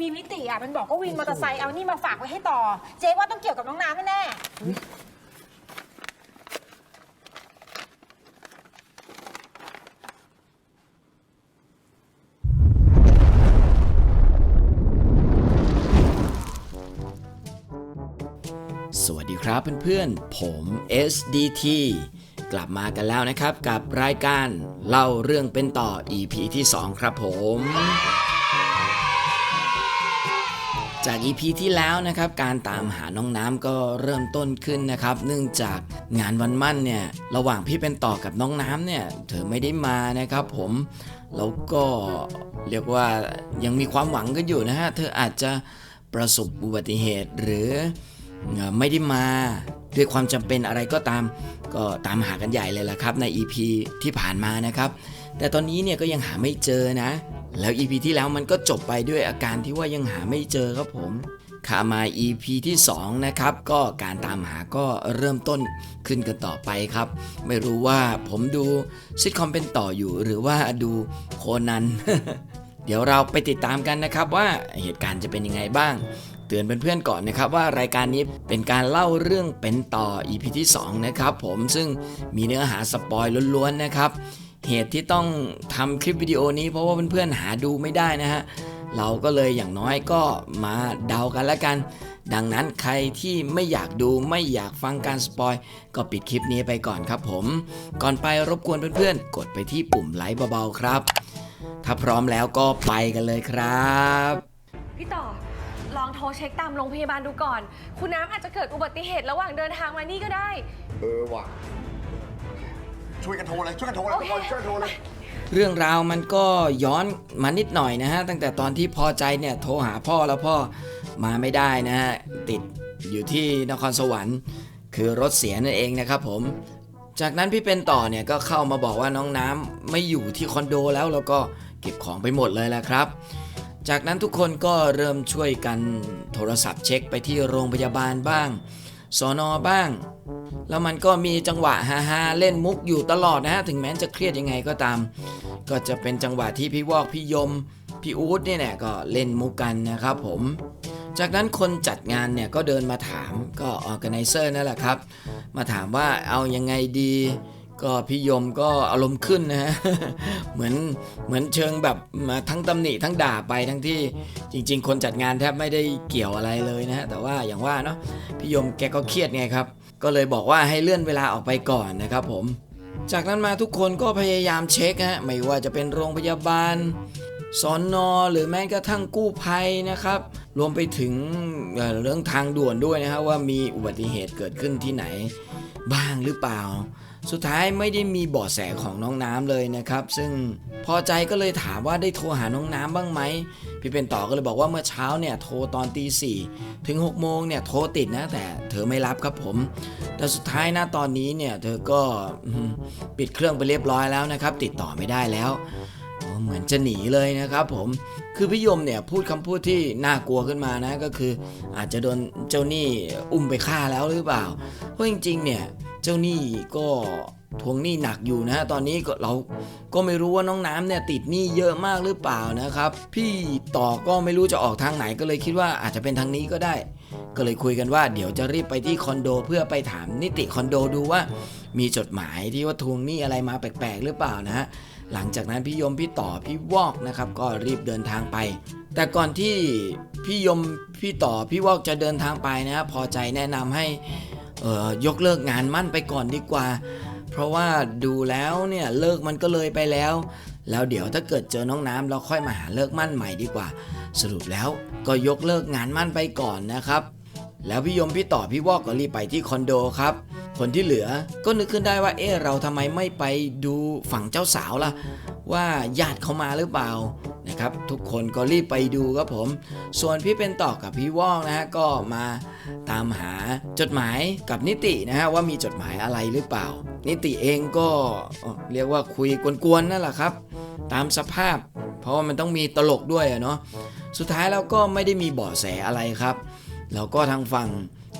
บีมิติอะมันบอกว่าวินมอเตอร์ไซค์เอานี่มาฝากไว้ให้ต่อ เจ๊ว่าต้องเกี่ยวกับน้องน้ำแน่สวัสดีครับเพื่อนๆ ผม SDT กลับมากันแล้วนะครับกับรายการเล่าเรื่องเป็นต่อ EP ที่ 2 ครับผม จาก EP ที่แล้วนะครับการตามหาน้องน้ำก็เริ่มต้นขึ้นนะครับ เนื่องจากงานวันมั่นเนี่ยระหว่างพี่เป็นต่อกับน้องน้ำเนี่ยเธอไม่ได้มานะครับ ผมแล้วก็เรียกว่ายังมีความหวังกันอยู่นะฮะเธออาจจะประสบอุบัติเหตุหรือเอ่อไม่ได้มาด้วยความจำเป็นอะไรก็ตามก็ตามหากันใหญ่เลยล่ะครับใน EP ที่ผ่านมานะครับ แต่ตอนนี้เนี่ยก็ยังหาไม่เจอนะ แล้ว EP ที่แล้วมันก็จบไปด้วยอาการที่ว่ายังหาไม่เจอครับผมขามา EP ที่ 2 นะครับ ก็การตามหาก็เริ่มต้นขึ้นกันต่อไปครับ ไม่รู้ว่าผมดูซิทคอมเป็นต่ออยู่หรือว่าดูโคนัน เดี๋ยวเราไปติดตามกันนะครับว่าเหตุการณ์จะเป็นยังไงบ้าง เตือนเพื่อนๆก่อนนะครับว่ารายการนี้เป็นการเล่าเรื่องเป็นต่อ EP ที่ 2 นะครับผมซึ่งมีเนื้อหาสปอยล้วนๆนะครับ เหตุที่ต้องทำคลิปวิดีโอนี้เพราะว่าเพื่อนๆหาดูไม่ได้นะฮะ เราก็เลยอย่างน้อยก็มาเดากันแล้วกัน ดังนั้นใครที่ไม่อยากดูไม่อยากฟังการสปอยก็ปิดคลิปนี้ไปก่อนครับผม ก่อนไปรบกวนเพื่อนๆ กดไปที่ปุ่มไลค์เบาๆครับ ถ้าพร้อมแล้วก็ไปกันเลยครับ พี่ต่อลองโทรเช็คตามโรงพยาบาลดูก่อน คุณน้ำอาจจะเกิดอุบัติเหตุระหว่างเดินทางมานี่ก็ได้ เออว่ะ ช่วยกันโทรเลยช่วยกันโทรเลยโอทุกเคคนช่วยกันโทรเลย เรื่องราวมันก็ย้อนมานิดหน่อยนะฮะ ตั้งแต่ตอนที่พอใจเนี่ยโทรหาพ่อแล้วพ่อมาไม่ได้นะฮะ ติดอยู่ที่นครสวรรค์ คือรถเสียนั่นเองนะครับผม จากนั้นพี่เป็นต่อเนี่ยก็เข้ามาบอกว่าน้องน้ำไม่อยู่ที่คอนโดแล้วแล้วก็เก็บของไปหมดเลยแหละครับ จากนั้นทุกคนก็เริ่มช่วยกันโทรศัพท์เช็คไปที่โรงพยาบาลบ้าง สอนอบ้าง แล้วมันก็มีจังหวะฮาๆเล่นมุกอยู่ตลอดนะฮะ ถึงแม้จะเครียดยังไงก็ตาม ก็จะเป็นจังหวะที่พี่วอกพี่ยม พี่อู๊ดเนี่ยแหละก็เล่นมุกกันนะครับผม จากนั้นคนจัดงานเนี่ยก็เดินมาถามก็ออแกไนเซอร์นั่นแหละครับ มาถามว่าเอายังไงดี ก็พี่ยมก็อารมณ์ขึ้นนะฮะ เหมือนเหมือนเชิงแบบมาทั้งตำหนิทั้งด่าไปทั้งที่จริง ๆ คนจัดงานแทบไม่ได้เกี่ยวอะไรเลยนะฮะแต่ว่าอย่างว่าเนาะพี่ยมแกก็เครียดไงครับ ก็เลยบอกว่าให้เลื่อนเวลาออกไปก่อนนะครับผม จากนั้นมาทุกคนก็พยายามเช็คฮะไม่ว่าจะเป็นโรงพยาบาลสอนนอหรือแม้กระทั่งกู้ภัยนะครับ รวมไปถึงเอ่อเรื่องทางด่วนด้วยนะฮะว่ามีอุบัติเหตุเกิดขึ้นที่ไหนบ้างหรือเปล่า สุดท้ายไม่ได้มีเบาะแสของน้องน้ำเลยนะครับ ซึ่งพอใจก็เลยถามว่าได้โทรหาน้องน้ำบ้างไหมพี่เป็นต่อก็เลยบอกว่าเมื่อเช้าเนี่ยโทรตอนตีสี่ถึง6โมงเนี่ยโทรติดนะแต่เธอไม่รับครับผม แต่สุดท้ายนะตอนนี้เนี่ยเธอก็ปิดเครื่องไปเรียบร้อยแล้วนะครับ ติดต่อไม่ได้แล้วเหมือนจะหนีเลยนะครับผม คือพี่ยมเนี่ยพูดคำพูดที่น่ากลัวขึ้นมานะก็คือ อาจจะโดนเจ้าหนี้อุ้มไปฆ่าแล้วหรือเปล่า เพราะจริงๆเนี่ย เจ้าหนี้ก็ทวงหนี้หนักอยู่นะฮะตอนนี้ก็เราก็ไม่รู้ว่าน้องน้ำเนี่ยติดหนี้เยอะมากหรือเปล่านะครับ พี่ต่อก็ไม่รู้จะออกทางไหนก็เลยคิดว่าอาจจะเป็นทางนี้ก็ได้ ก็เลยคุยกันว่าเดี๋ยวจะรีบไปที่คอนโดเพื่อไปถามนิติคอนโดดูว่า มีจดหมายที่ว่าทวงหนี้อะไรมาแปลกๆหรือเปล่านะฮะหลังจากนั้นพี่ยมพี่ต่อพี่วอกนะครับก็รีบเดินทางไป แต่ก่อนที่พี่ยมพี่ต่อพี่วอกจะเดินทางไปนะพอใจแนะนำให้ อ่อยกเลิกงานมั่นไปก่อนดีกว่า เพราะว่าดูแล้วเนี่ยเลิกมันก็เลยไปแล้ว แล้วเดี๋ยวถ้าเกิดเจอน้องน้ำเราค่อยมาหาเลิกมั่นใหม่ดีกว่า สรุปแล้วก็ยกเลิกงานมั่นไปก่อนนะครับ แล้วพี่ยมพี่ต่อพี่วอกก็รีบไปที่คอนโดครับ คนที่เหลือก็นึกขึ้นได้ว่าเอ๊ะเราทำไมไม่ไปดูฝั่งเจ้าสาวล่ะว่าญาติเขามาหรือเปล่า นะครับ ทุกคนก็รีบไปดูครับผม ส่วนพี่เป็นต่อกับพี่ว่อกนะฮะก็มาตามหาจดหมายกับนิตินะฮะว่ามีจดหมายอะไรหรือเปล่า นิติเองก็เอ่อเรียกว่าคุยกวนๆนั่นแหละครับ ตามสภาพ เพราะว่ามันต้องมีตลกด้วยอะเนาะสุดท้ายแล้วก็ไม่ได้มีเบาะแสอะไรครับแล้วก็ทางฝั่ง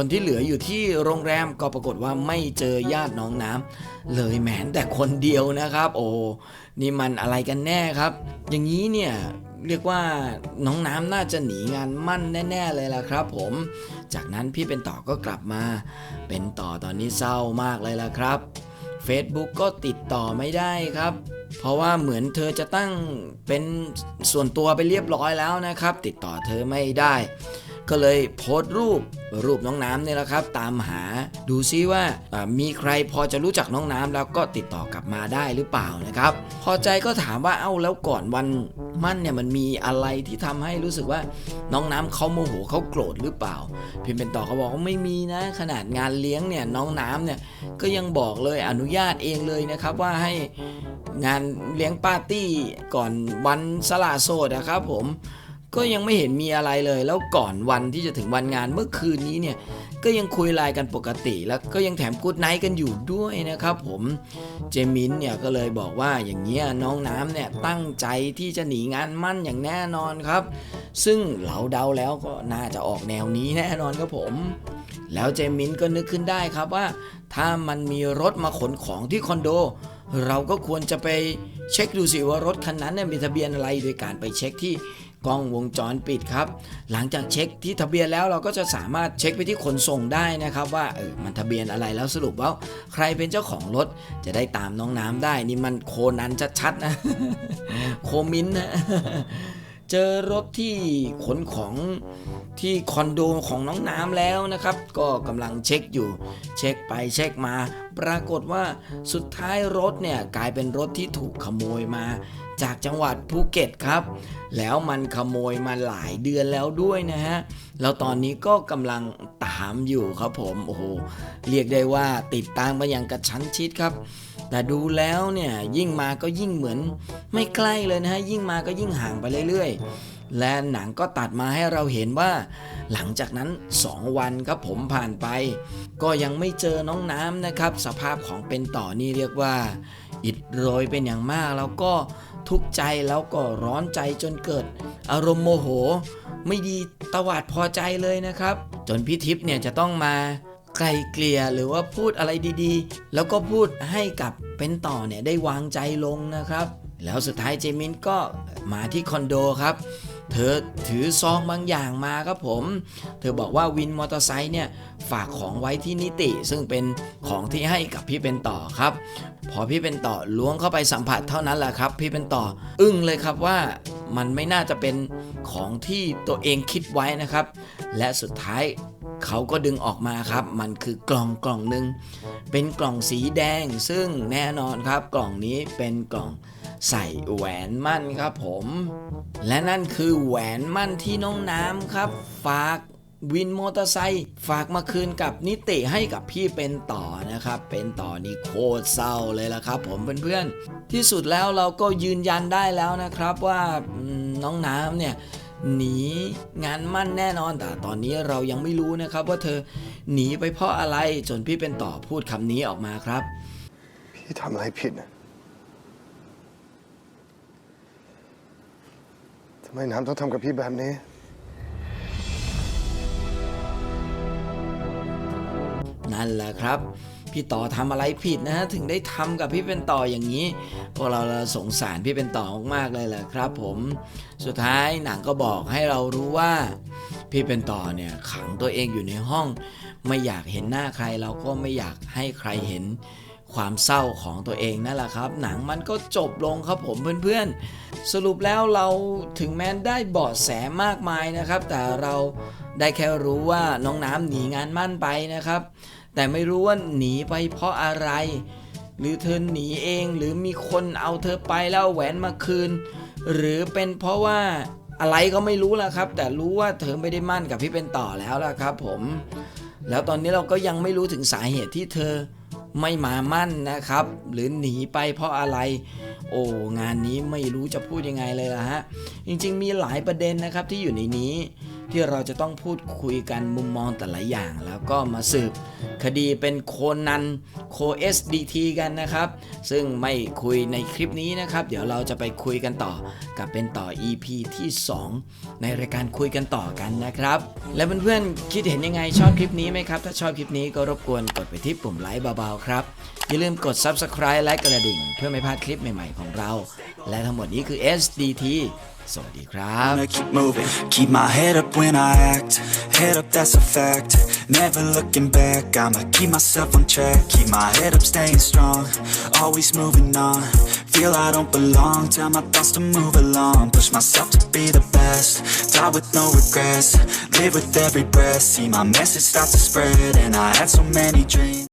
คนที่เหลืออยู่ที่โรงแรมก็ปรากฏว่าไม่เจอญาติน้องน้ำเลยแม้แต่คนเดียวนะครับ โอ้นี่มันอะไรกันแน่ครับ อย่างนี้เนี่ยเรียกว่าน้องน้ำน่าจะหนีงานมั่นแน่ ๆ เลยล่ะครับ ผม จากนั้นพี่เป็นต่อก็กลับมา เป็นต่อตอนนี้เศร้ามากเลยล่ะครับ Facebook ก็ติดต่อไม่ได้ครับ เพราะว่าเหมือนเธอจะตั้งเป็นส่วนตัวไปเรียบร้อยแล้วนะครับ ติดต่อเธอไม่ได้ ก็เลยโพสต์รูปรูปน้องน้ำเนี่ยแหละครับ ตามหาดูซิว่ามีใครพอจะรู้จักน้องน้ำแล้วก็ติดต่อกลับมาได้หรือเปล่านะครับ พอใจก็ถามว่าเอ้าแล้วก่อนวันมั่นเนี่ยมันมีอะไรที่ทำให้รู้สึกว่าน้องน้ำเขาโมโหเขาโกรธหรือเปล่า พิมพ์เป็นต่อเขาบอกว่าไม่มีนะ ขนาดงานเลี้ยงเนี่ยน้องน้ำเนี่ยก็ยังบอกเลยอนุญาตเองเลยนะครับว่าให้งานเลี้ยงปาร์ตี้ก่อนวันสละโสดนะครับผม ก็ยังไม่เห็นมีอะไรเลย แล้วก่อนวันที่จะถึงวันงานเมื่อคืนนี้เนี่ยก็ยังคุยไลน์กันปกติ แล้วก็ยังแถมกูดไนท์กันอยู่ด้วยนะครับผมเจมินเนี่ยก็เลยบอกว่าอย่างเงี้ยน้องน้ำเนี่ยตั้งใจที่จะหนีงานมั่นอย่างแน่นอนครับ ซึ่งเราเดาแล้วก็น่าจะออกแนวนี้แน่นอนครับผม แล้วเจมินก็นึกขึ้นได้ครับว่า ถ้ามันมีรถมาขนของที่คอนโด เราก็ควรจะไปเช็คดูสิว่ารถคันนั้นเนี่ยมีทะเบียนอะไรโดยการไปเช็คที่ กล้องวงจรปิดครับ หลังจากเช็คที่ทะเบียนแล้วเราก็จะสามารถเช็คไปที่ขนส่งได้นะครับ ว่าเออมันทะเบียนอะไรแล้วสรุปว่าใครเป็นเจ้าของรถจะได้ตามน้องน้ำได้นี่มันโคนันชัดๆนะโคมินนะ เจอรถที่ขนของที่คอนโดของน้องน้ำแล้วนะครับ ก็กำลังเช็คอยู่ เช็คไปเช็คมา ปรากฏว่าสุดท้ายรถเนี่ยกลายเป็นรถที่ถูกขโมยมา จากจังหวัดภูเก็ตครับ แล้วมันขโมยมาหลายเดือนแล้วด้วยนะฮะแล้วตอนนี้ก็กำลังตามอยู่ครับผมโอ้โหเรียกได้ว่าติดตามมาอย่างกระชั้นชิดครับ แต่ดูแล้วเนี่ยยิ่งมาก็ยิ่งเหมือนไม่ใกล้เลยนะฮะยิ่งมาก็ยิ่งห่างไปเรื่อยๆ และหนังก็ตัดมาให้เราเห็นว่า หลังจากนั้น 2 วันครับผมผ่านไป ก็ยังไม่เจอน้องน้ำนะครับ สภาพของเป็นต่อนี่เรียกว่า อิดโรยเป็นอย่างมากแล้วก็ทุกข์ใจแล้วก็ร้อนใจจนเกิด อารมณ์โมโห ไม่ดีตวาดพอใจเลยนะครับ จนพี่ทิพย์เนี่ยจะต้องมา ไกลเกลี่ยหรือว่าพูดอะไรดีๆ แล้วก็พูดให้กับเป็นต่อเนี่ยได้วางใจลงนะครับ แล้วสุดท้ายเจมินก็มาที่คอนโดครับ เธอถือซองบางอย่างมาครับผม เธอบอกว่าวินมอเตอร์ไซค์เนี่ยฝากของไว้ที่นิติ ซึ่งเป็นของที่ให้กับพี่เป็นต่อครับ พอพี่เป็นต่อล้วงเข้าไปสัมผัสเท่านั้นแหละครับ พี่เป็นต่ออึ้งเลยครับว่ามันไม่น่าจะเป็นของที่ตัวเองคิดไว้นะครับ และสุดท้าย เขาก็ดึงออกมาครับ มันคือกล่องกล่องหนึ่งเป็นกล่องสีแดง ซึ่งแน่นอนครับ กล่องนี้เป็นกล่องใส่แหวนมั่นครับผม และนั่นคือแหวนมั่นที่น้องน้ำครับ ฝากวินมอเตอร์ไซค์ฝากมาคืนกับนิติให้กับพี่เป็นต่อนะครับ เป็นต่อนี่โคตรเศร้าเลยล่ะครับผมเพื่อนๆ ที่สุดแล้วเราก็ยืนยันได้แล้วนะครับว่าน้องน้ำเนี่ย หนีงานมั่นแน่นอนแต่ตอนนี้เรายังไม่รู้นะครับ ว่าเธอหนีไปเพราะอะไรจนพี่เป็นต่อพูดคำนี้ออกมาครับ พี่ทำอะไรผิดนะทำไมน้ำต้องทำกับพี่แบบนี้ นั่นแหละครับ พี่ต่อทำอะไรผิดนะฮะถึงได้ทำกับพี่เป็นต่ออย่างนี้ พวกเราสงสารพี่เป็นต่อมากๆเลยแหละครับ ผมสุดท้ายหนังก็บอกให้เรารู้ว่า พี่เป็นต่อเนี่ยขังตัวเองอยู่ในห้อง ไม่อยากเห็นหน้าใครเราก็ไม่อยากให้ใครเห็นความเศร้าของตัวเองนั่นแหละครับ หนังมันก็จบลงครับผมเพื่อนๆ สรุปแล้วเราถึงแม้ได้เบาะแสมากมายนะครับ แต่เราได้แค่รู้ว่าน้องน้ำหนีงานมั่นไปนะครับ แต่ไม่รู้ว่าหนีไปเพราะอะไร หรือเธอหนีเองหรือมีคนเอาเธอไปแล้วแหวนมาคืน หรือเป็นเพราะว่าอะไรก็ไม่รู้ละครับ แต่รู้ว่าเธอไม่ได้มั่นกับพี่เป็นต่อแล้วล่ะครับ ผม แล้วตอนนี้เราก็ยังไม่รู้ถึงสาเหตุที่เธอไม่มามั่นนะครับ หรือหนีไปเพราะอะไร โอ้งานนี้ไม่รู้จะพูดยังไงเลยล่ะฮะจริง ๆ มีหลายประเด็นนะครับที่อยู่ในนี้ ที่เราจะต้องพูดคุยกันมุมมองแต่ละอย่าง แล้วก็มาสืบคดีเป็นโคนันโค SDT กันนะครับ ซึ่งไม่คุยในคลิปนี้นะครับ เดี๋ยวเราจะไปคุยกันต่อกับเป็นต่อ EP ที่ 2 ในรายการคุยกันต่อกันนะครับ และเพื่อนๆคิดเห็นยังไงชอบคลิปนี้ไหมครับ ถ้าชอบคลิปนี้ก็รบกวนกดไปที่ปุ่มไลค์เบาๆครับอย่าลืมกด Subscribe และกระดิ่ง เพื่อไม่พลาดคลิปใหม่ๆของเรา และทั้งหมดนี้คือ SDT สวัสดีครับ Wanna keep moving, keep my head up when I act. Head up, that's a fact. Never looking back, I'ma keep myself on track. Keep my head up, staying strong. Always moving on. Feel I don't belong, tell my thoughts to move along. Push myself to be the best. Die with no regrets. Live with every breath. See my message start to spread, and I had so many dreams.